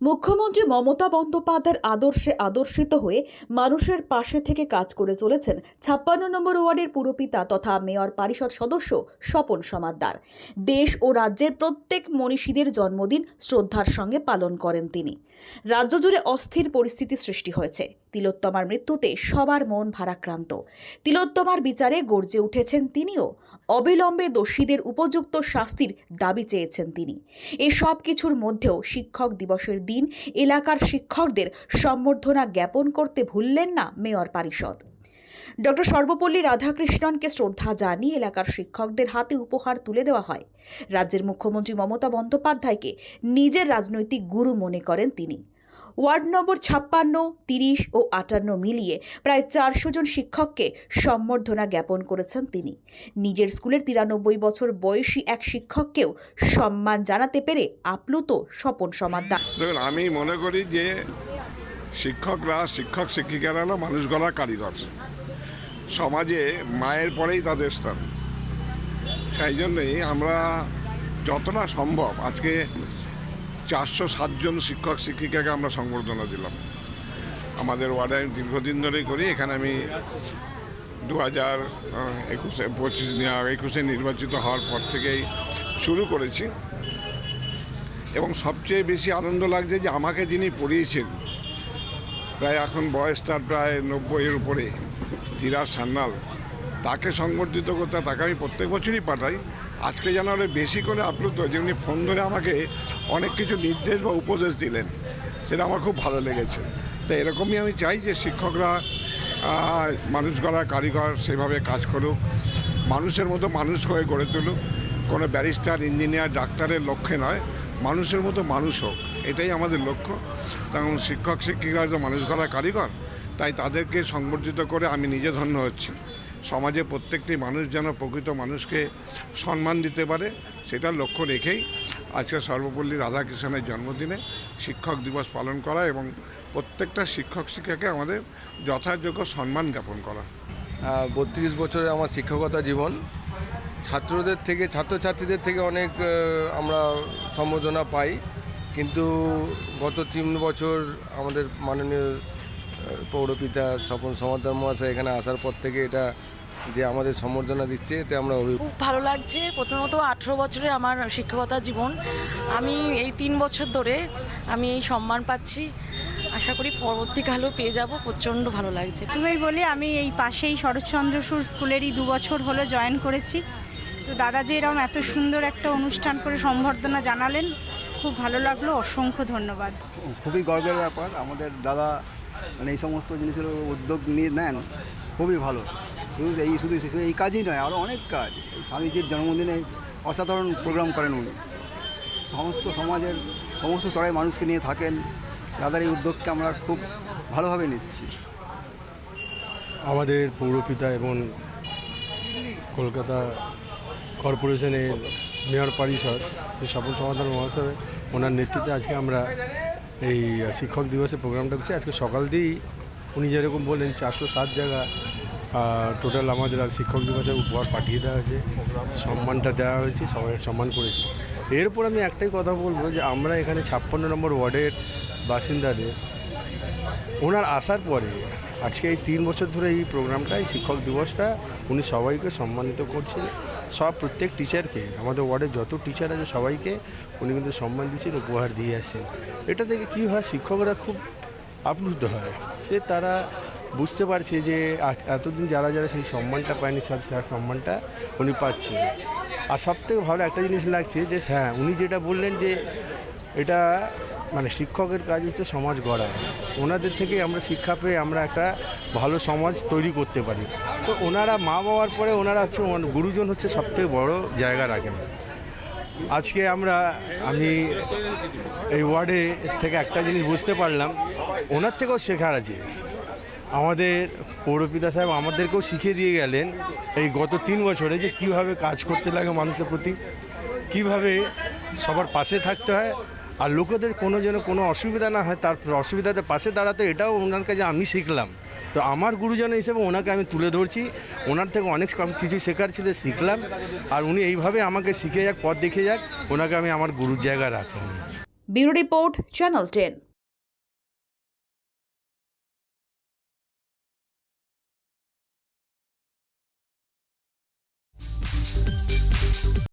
মুখ্যমন্ত্রী মমতা বন্দ্যোপাধ্যায়ের আদর্শে আদর্শিত হয়ে মানুষের পাশে থেকে কাজ করে চলেছেন ছাপ্পান্ন নম্বর ওয়ার্ডের পুরপিতা তথা মেয়র পরিষদ সদস্য স্বপন সমাদ্দার দেশ ও রাজ্যের প্রত্যেক মনীষীদের জন্মদিন শ্রদ্ধার সঙ্গে পালন করেন তিনি। রাজ্য জুড়ে অস্থির পরিস্থিতি সৃষ্টি হয়েছে। তিলোত্তমার মৃত্যুতে সবার মন ভারাক্রান্ত। তিলোত্তমার বিচারে গর্জে উঠেছেন তিনিও। অবিলম্বে দোষীদের উপযুক্ত শাস্তির দাবি চেয়েছেন তিনি। এসব কিছুর মধ্যেও শিক্ষক দিবসের দিন এলাকার শিক্ষকদের সম্বর্ধনা জ্ঞাপন করতে ভুললেন না মেয়র পারিষদ। ডক্টর সর্বপল্লী রাধাকৃষ্ণনকে শ্রদ্ধা জানিয়ে এলাকার শিক্ষকদের হাতে উপহার তুলে দেওয়া হয়। রাজ্যের মুখ্যমন্ত্রী মমতা বন্দ্যোপাধ্যায়কে নিজের রাজনৈতিক গুরু মনে করেন তিনি। ওয়ার্ড নম্বর ছাপ্পান্ন, তিরিশ ও আটান্ন মিলিয়ে প্রায় চারশো জন শিক্ষককে সম্বর্ধনা জ্ঞাপন করেছেন তিনি। নিজের স্কুলের তিরানব্বই বছর বয়সী এক শিক্ষককেও সম্মান জানাতে পেরে আপ্লুত স্বপন সমাদ্দার দেখুন, আমি মনে করি যে শিক্ষকরা, শিক্ষক শিক্ষিকারা হলো মানুষ গড়ার কারিগর। সমাজে মায়ের পরেই তাদের স্থান। সেই জন্যই আমরা যতটা সম্ভব আজকে চারশো সাতজন শিক্ষক, শিক্ষিকাকে আমরা সংবর্ধনা দিলাম। আমাদের ওয়ার্ডে আমি দীর্ঘদিন ধরেই করি, এখানে আমি দু হাজার একুশে, পঁচিশ একুশে নির্বাচিত হওয়ার পর থেকেই শুরু করেছি। এবং সবচেয়ে বেশি আনন্দ লাগছে যে আমাকে যিনি পড়িয়েছেন, প্রায় এখন বয়স তার প্রায় নব্বইয়ের উপরে, ধীরাজ সান্যাল, তাকে সংবর্ধিত করতে, তাকে আমি প্রত্যেক বছরই পাঠাই। আজকে যেন আরও বেশি করে আপ্লুত যে উনি ফোন ধরে আমাকে অনেক কিছু নির্দেশ বা উপদেশ দিলেন, সেটা আমার খুব ভালো লেগেছে। তো এরকমই আমি চাই যে শিক্ষকরা মানুষ গড়ার কারিগর সেভাবে কাজ করুক, মানুষের মতো মানুষ হয়ে গড়ে তুলুক, কোনো ব্যারিস্টার, ইঞ্জিনিয়ার, ডাক্তারের লক্ষ্যে নয়, মানুষের মতো মানুষ হোক, এটাই আমাদের লক্ষ্য। কারণ শিক্ষক, শিক্ষিকারা তো মানুষ গড়ার কারিগর, তাই তাদেরকে সংবর্ধিত করে আমি নিজে ধন্য হচ্ছি। সমাজে প্রত্যেকটি মানুষ যেন প্রকৃত মানুষকে সম্মান দিতে পারে সেটার লক্ষ্য রেখেই আজকে সর্বপল্লী রাধাকৃষ্ণের জন্মদিনে শিক্ষক দিবস পালন করা এবং প্রত্যেকটা শিক্ষক শিক্ষাকে আমাদের যথাযোগ্য সম্মান জ্ঞাপন করা। বত্রিশ বছরে আমার শিক্ষকতা জীবন। ছাত্রদের থেকে, ছাত্রছাত্রীদের থেকে অনেক আমরা সম্বোধনা পাই। কিন্তু গত তিন বছর আমাদের মাননীয় পৌরপিতা স্বপন সমাদার মহাশয় এখানে আসার পর থেকে এটা যে আমাদের সম্বর্ধনা দিচ্ছে এতে আমরা খুব ভালো লাগছে। প্রথমত আঠেরো বছরে আমার শিক্ষকতা জীবন। আমি এই তিন বছর ধরে আমি এই সম্মান পাচ্ছি। আশা করি পরবর্তীকালেও পেয়ে যাব। প্রচণ্ড ভালো লাগছে। প্রথমেই বলি আমি এই পাশেই শরৎচন্দ্র সুর স্কুলেরই দু বছর হলো জয়েন করেছি। তো দাদা যে এরকম এত সুন্দর একটা অনুষ্ঠান করে সম্বর্ধনা জানালেন। খুব ভালো লাগল। অসংখ্য ধন্যবাদ। খুবই গর্বের ব্যাপার। আমাদের দাদা মানে এই সমস্ত জিনিসের উদ্যোগ নিয়ে নেন, খুবই ভালো। শুধু এই, শুধু শুধু এই কাজই নয় আরও অনেক কাজ। স্বামীজির জন্মদিনে অসাধারণ প্রোগ্রাম করেন উনি। সমস্ত সমাজের, সমস্ত স্তরের মানুষকে নিয়ে থাকেন। দাদার এই উদ্যোগকে আমরা খুব ভালোভাবে নিচ্ছি। আমাদের পৌরপিতা এবং কলকাতা কর্পোরেশনের মেয়র পরিষদ, শ্রী স্বপন সমাধান মহাশয়, ওনার নেতৃত্বে আজকে আমরা এই শিক্ষক দিবসের প্রোগ্রামটা হচ্ছে আজকে সকাল দিয়েই উনি যেরকম বললেন, চারশো সাত জায়গা টোটাল আমাদের আজ শিক্ষক দিবসের উপহার পাঠিয়ে দেওয়া হয়েছে। সম্মানটা দেওয়া হয়েছে, সবাই সম্মান করেছে। এরপর আমি একটাই কথা বলব যে আমরা এখানে ছাপ্পান্ন নম্বর ওয়ার্ডের বাসিন্দাদের ওনার আসার পরে আজকে এই তিন বছর ধরে এই প্রোগ্রামটা এই শিক্ষক দিবসটা উনি সবাইকে সম্মানিত করছেন। সব প্রত্যেক টিচারকে আমাদের ওয়ার্ডের যত টিচার আছে সবাইকে উনি কিন্তু সম্মান দিচ্ছেন, উপহার দিয়ে আসছেন। এটা থেকে কী হয়, শিক্ষকরা খুব আপ্লুত হয়। সে তারা বুঝতে পারছে যে এতদিন যারা যারা সেই সম্মানটা পায়নি সেই সেই সম্মানটা উনি পাচ্ছেন। আর সব থেকে ভালো একটা জিনিস লাগছে যে হ্যাঁ উনি যেটা বললেন যে, এটা মানে শিক্ষকের কাজ হচ্ছে সমাজ গড়া ওনাদের থেকে আমরা শিক্ষা পেয়ে আমরা একটা ভালো সমাজ তৈরি করতে পারি। তো ওনারা মা বাবার পরে ওনারা হচ্ছে গুরুজন হচ্ছে সবথেকে বড় জায়গা রাখেন। আজকে আমরা, আমি এই ওয়ার্ডে থেকে একটা জিনিস বুঝতে পারলাম, ওনার থেকেও শেখার আছে। আমাদের পৌরপিতা সাহেব আমাদেরকেও শিখিয়ে দিয়ে গেলেন এই গত তিন বছরে যে কীভাবে কাজ করতে লাগে মানুষের প্রতি, কীভাবে সবার পাশে থাকতে হয় আর লোকেদের কোনো যেন কোনো অসুবিধা না হয়, তার অসুবিধাতে পাশে দাঁড়াতে এটাও ওনার কাছে আমি শিখলাম। তো আমার গুরুজন হিসেবে ওনাকে আমি তুলে ধরছি। ওনার থেকে অনেক কিছু শেখার ছিল, শিখলাম। আর উনি এইভাবে আমাকে শিখে যাক, পথ দেখে যাক, ওনাকে আমি আমার গুরুর জায়গায় রাখলাম। Bureau report, channel ten.